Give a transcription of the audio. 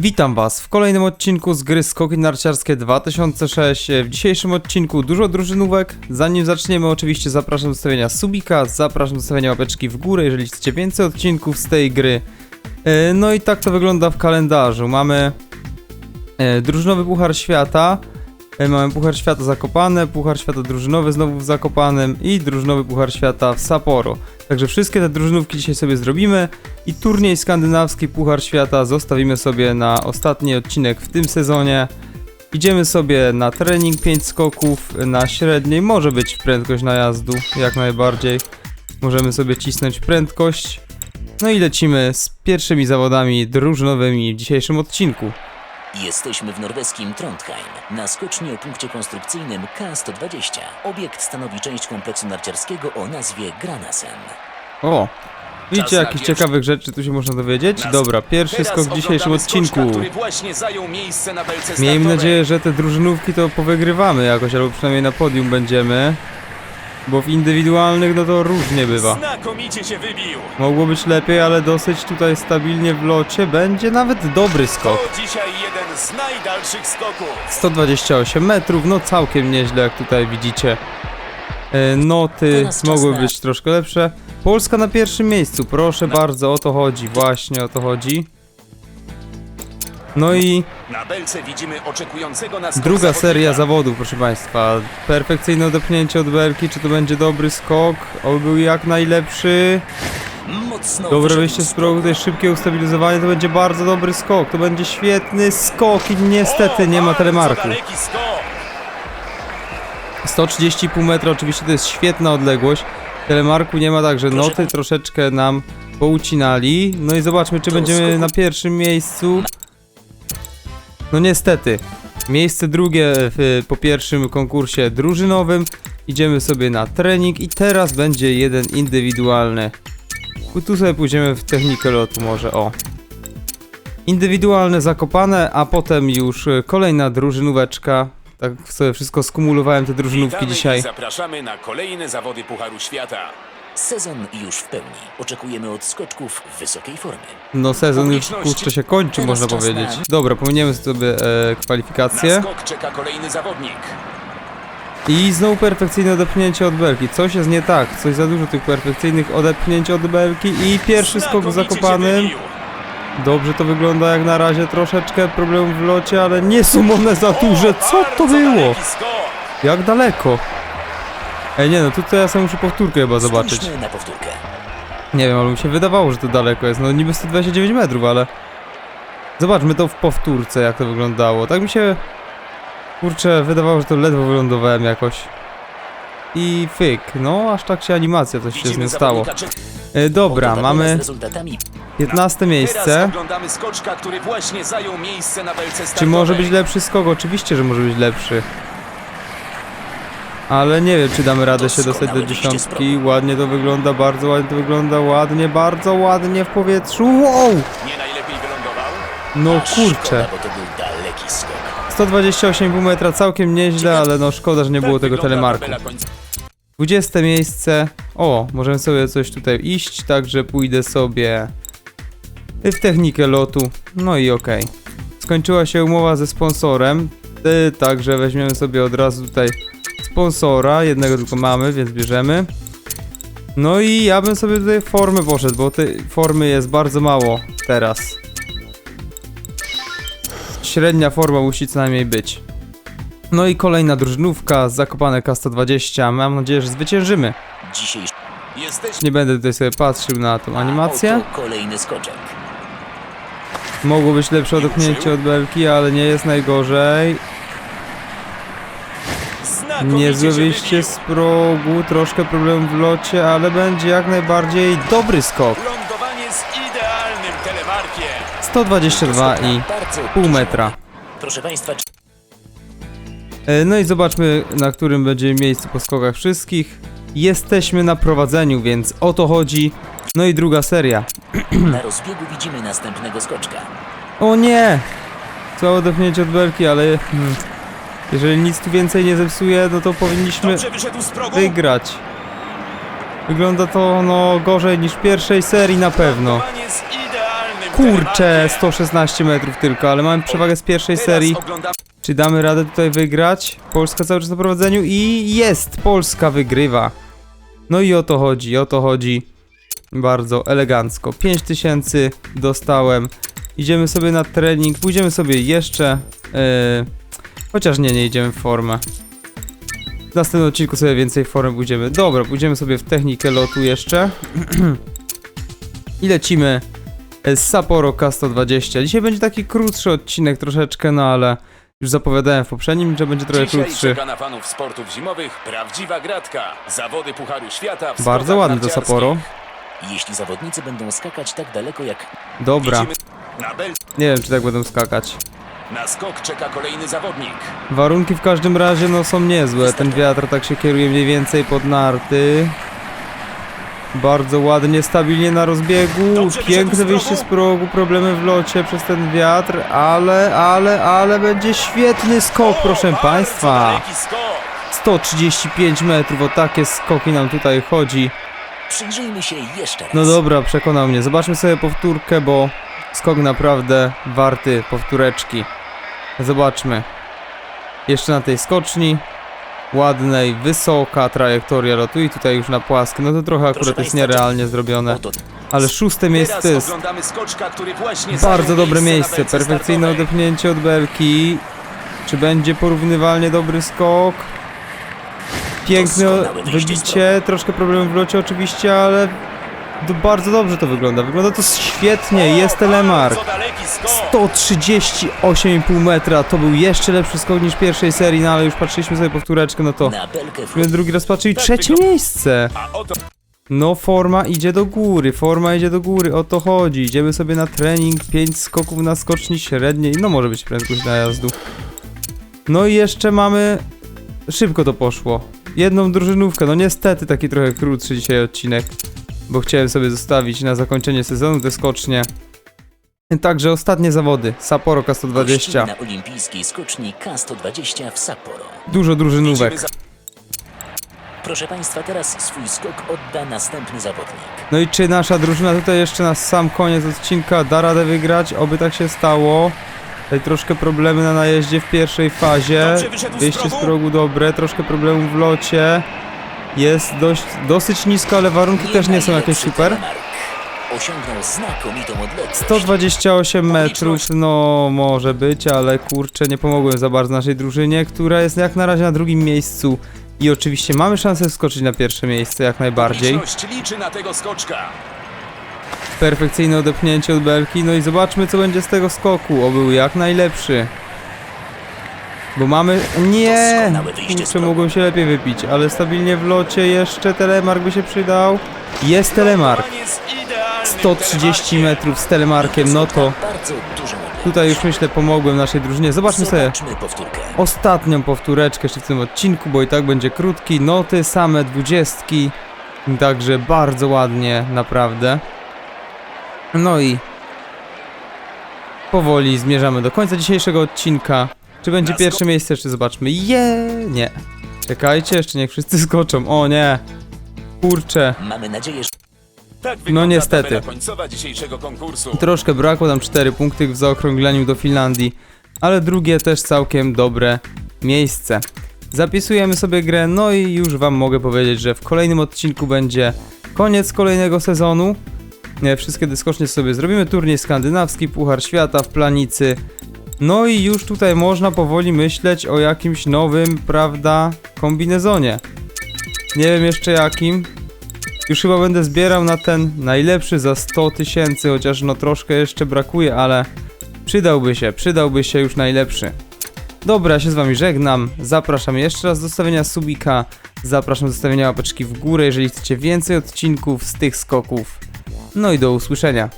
Witam Was w kolejnym odcinku z gry Skoki Narciarskie 2006. W dzisiejszym odcinku dużo drużynówek. Zanim zaczniemy, oczywiście zapraszam do stawienia subika, zapraszam do stawienia łapeczki w górę, jeżeli chcecie więcej odcinków z tej gry. E, No i tak to wygląda w kalendarzu. Mamy e, drużynowy Puchar Świata, mamy Puchar Świata Zakopane, Puchar Świata Drużynowy znowu w Zakopanem i drużynowy Puchar Świata w Sapporo. Także wszystkie te drużynówki dzisiaj sobie zrobimy i turniej skandynawski Puchar Świata zostawimy sobie na ostatni odcinek w tym sezonie. Idziemy sobie na trening 5 skoków na średniej, może być prędkość najazdu, jak najbardziej. Możemy sobie cisnąć prędkość. No i lecimy z pierwszymi zawodami drużynowymi w dzisiejszym odcinku. Jesteśmy w norweskim Trondheim, na skoczni o punkcie konstrukcyjnym K120. Obiekt stanowi część kompleksu narciarskiego o nazwie Granasen. O! Widzicie, Czas na jakichś pierwszy- ciekawych rzeczy tu się można dowiedzieć? Nas- Dobra, pierwszy Teraz skok w dzisiejszym oglądamy skoczka, odcinku. który właśnie zajął miejsce na belce Miejmy startowej. nadzieję, że te drużynówki to powygrywamy jakoś, albo przynajmniej na podium będziemy. Bo w indywidualnych no to różnie bywa. Znakomicie się wybił. Mogło być lepiej, ale dosyć tutaj stabilnie w locie. Będzie nawet dobry skok. To dzisiaj jeden z najdalszych skoków. 128 metrów, no całkiem nieźle jak tutaj widzicie. E, Noty mogły być troszkę lepsze. Polska na pierwszym miejscu, proszę bardzo, o to chodzi, właśnie o to chodzi. No i Na belce widzimy oczekującego nas druga seria zawodów, proszę Państwa. Perfekcyjne odepchnięcie od belki, czy to będzie dobry skok? On był jak najlepszy. Mocno Dobre wyjście z progu, tutaj szybkie ustabilizowanie, to będzie bardzo dobry skok. To będzie świetny skok i niestety nie ma telemarku. Daleki skok. 130,5 metra, oczywiście to jest świetna odległość. Telemarku nie ma, także noty troszeczkę nam poucinali. No i zobaczmy, czy będziemy na pierwszym miejscu. No niestety. Miejsce drugie w, po pierwszym konkursie drużynowym. Idziemy sobie na trening i teraz będzie jeden indywidualny. Tu sobie pójdziemy w technikę lotu może, o. Indywidualne zakopane, a potem już e, kolejna drużynóweczka. Tak sobie wszystko skumulowałem te drużynówki Witamy dzisiaj. zapraszamy na kolejne zawody Pucharu Świata. Sezon już w pełni. Oczekujemy od skoczków w wysokiej formie. No sezon już kurczę się kończy, Teraz można czas powiedzieć. na- Dobra, pominiemy sobie e, Na kwalifikacje. skok czeka kolejny zawodnik. I znowu perfekcyjne odepchnięcie od belki. Coś jest nie tak, coś za dużo tych perfekcyjnych odepchnięć od belki i pierwszy skok wybił. Dobrze to wygląda jak na razie, troszeczkę problemów w locie, ale nie są one za duże. Co to było? Jak daleko? Ej, nie no, tutaj ja sobie muszę powtórkę chyba zobaczyć. Spójrzmy na powtórkę. Nie wiem, ale mi się wydawało, że to daleko jest. No niby 129 metrów, ale... Zobaczmy to w powtórce, jak to wyglądało. Tak mi się... Kurczę, wydawało, że to ledwo wylądowałem jakoś. I fyk. No, aż tak się animacja coś się nią stało. E, dobra, mamy rezultatami 15 Teraz miejsce. skoczka, miejsce. Czy może być lepszy skok? Oczywiście, że może być lepszy. Ale nie wiem, czy damy radę się dostać do dziesiątki. Ładnie to wygląda, bardzo ładnie to wygląda, ładnie, bardzo ładnie w powietrzu. Wow! Nie najlepiej wylądował. No kurczę. Szkoda, bo to był daleki skok. 128,5 metra, całkiem nieźle, ale no szkoda, że nie było tego telemarku. tabela końca. 20 miejsce. O, możemy sobie coś tutaj iść, także pójdę sobie w technikę lotu. No i okej. Skończyła się umowa ze sponsorem, także weźmiemy sobie od razu tutaj sponsora. Jednego tylko mamy, więc bierzemy. No i ja bym sobie tutaj formy poszedł, bo tej formy jest bardzo mało teraz. Średnia forma musi co najmniej być. No i kolejna drużynówka, Zakopane K120. Mam nadzieję, że zwyciężymy. Jesteśmy Nie będę tutaj sobie patrzył na tą animację. Kolejny skoczek. Mogło być lepsze odepchnięcie od belki, ale nie jest najgorzej. Niezłe wyjście z progu, troszkę problem w locie, ale będzie jak najbardziej dobry skok. Lądowanie z 122,5 metra. Proszę Państwa. E, no i zobaczmy, na którym będzie miejsce po skokach wszystkich. Jesteśmy na prowadzeniu, więc o to chodzi. No i druga seria. Na rozbiegu widzimy następnego skoczka. O nie! Całe odepchnięcie od belki, ale hmm, jeżeli nic tu więcej nie zepsuje, no to powinniśmy wygrać. Wygląda to no gorzej niż pierwszej serii na pewno. Kurczę, 116 metrów tylko, ale mamy przewagę z pierwszej serii. Czy damy radę tutaj wygrać? Polska cały czas na prowadzeniu i jest! Polska wygrywa. No i o to chodzi, o to chodzi. Bardzo elegancko. 5000 dostałem. Idziemy sobie na trening, pójdziemy sobie jeszcze. Yy, chociaż nie, nie idziemy w formę. W następnym odcinku sobie więcej form pójdziemy. Dobra, pójdziemy sobie w technikę lotu jeszcze. I lecimy Sapporo K120. Dzisiaj będzie taki krótszy odcinek troszeczkę, no ale już zapowiadałem w poprzednim, że będzie trochę Dzisiaj krótszy. czeka na fanów sportów zimowych prawdziwa gratka. Zawody Pucharu Świata w Bardzo skokach ładny to narciarskich. Sapporo. Jeśli zawodnicy będą skakać tak daleko jak Dobra, Widzimy na bel... nie wiem czy tak będą skakać. Na skok czeka kolejny zawodnik. Warunki w każdym razie no są niezłe. Ten wiatr tak się kieruje mniej więcej pod narty. Bardzo ładnie, stabilnie na rozbiegu. Piękne wyjście z progu. problemy w locie przez ten wiatr, ale, ale, ale będzie świetny skok, proszę Państwa. daleki skok. 135 metrów, o takie skoki nam tutaj chodzi. przyjrzyjmy się jeszcze raz. No dobra, przekonał mnie. Zobaczmy sobie powtórkę, bo skok naprawdę warty powtóreczki. Zobaczmy. Jeszcze na tej skoczni. Ładnej, wysoka trajektoria lotu i tutaj już na płaskie. No to trochę akurat jest nierealnie zrobione. Ale szóste miejsce jest bardzo dobre miejsce. Perfekcyjne odepchnięcie od belki. Czy będzie porównywalnie dobry skok? Piękne wybicie, troszkę problem w locie oczywiście, ale to bardzo dobrze to wygląda. Wygląda to świetnie, jest telemark. bardzo daleki skok. 138,5 metra, to był jeszcze lepszy skok niż w pierwszej serii, no ale już patrzyliśmy sobie powtóreczkę, no to na belkę w musimy drugi raz patrzyć. Tak Trzecie miejsce! No forma idzie do góry, forma idzie do góry, o to chodzi. Idziemy sobie na trening, 5 skoków na skoczni średniej, no może być prędkość najazdu. No i jeszcze mamy... Szybko to poszło. Jedną drużynówkę, no niestety taki trochę krótszy dzisiaj odcinek. Bo chciałem sobie zostawić na zakończenie sezonu te skocznie. Także ostatnie zawody, Sapporo gościli K120. na olimpijskiej skoczni K120 w Sapporo. Dużo drużynówek. Proszę Państwa, teraz swój skok odda następny zawodnik. No i czy nasza drużyna tutaj jeszcze na sam koniec odcinka da radę wygrać? Oby tak się stało. Tutaj troszkę problemy na najeździe w pierwszej fazie. Wyjście z progu dobre, troszkę problemów w locie. Jest dość, dosyć nisko, ale warunki też nie są jakieś super. telemark. Osiągnął znakomitą odległość. 128 metrów, no może być, ale kurczę, nie pomogłem za bardzo naszej drużynie, która jest jak na razie na drugim miejscu. I oczywiście mamy szansę wskoczyć na pierwsze miejsce jak najbardziej. Publiczność liczy na tego skoczka. Perfekcyjne odepchnięcie od belki, no i zobaczmy co będzie z tego skoku, o był jak najlepszy. Bo mamy... Nie! Kurczę, mogłem się lepiej wypić, ale stabilnie w locie jeszcze telemark by się przydał. Jest telemark. Pan jest idealnym 130 telemarkiem. metrów z telemarkiem, no to tutaj już myślę pomogłem naszej drużynie. Zobaczmy sobie ostatnią powtóreczkę jeszcze w tym odcinku, bo i tak będzie krótki. Noty same dwudziestki, także bardzo ładnie, naprawdę. No i powoli zmierzamy do końca dzisiejszego odcinka. Czy będzie pierwsze miejsce? Jeszcze zobaczmy. Je, nie. Czekajcie, jeszcze niech wszyscy skoczą. O nie. Kurczę. Mamy nadzieję, że Tak wygląda niestety. tabela końcowa dzisiejszego konkursu. Troszkę brakło nam 4 punkty w zaokrągleniu do Finlandii, ale drugie też całkiem dobre miejsce. Zapisujemy sobie grę, no i już wam mogę powiedzieć, że w kolejnym odcinku będzie koniec kolejnego sezonu. Nie, Wszystkie dyskocznie sobie zrobimy, turniej skandynawski, Puchar Świata w Planicy. No i już tutaj można powoli myśleć o jakimś nowym, prawda, kombinezonie. Nie wiem jeszcze jakim, już chyba będę zbierał na ten najlepszy za 100 tysięcy, chociaż no troszkę jeszcze brakuje, ale przydałby się, przydałby się już najlepszy. Dobra, się z wami żegnam, zapraszam jeszcze raz do stawienia subika, zapraszam do stawienia łapeczki w górę, jeżeli chcecie więcej odcinków z tych skoków. No i do usłyszenia.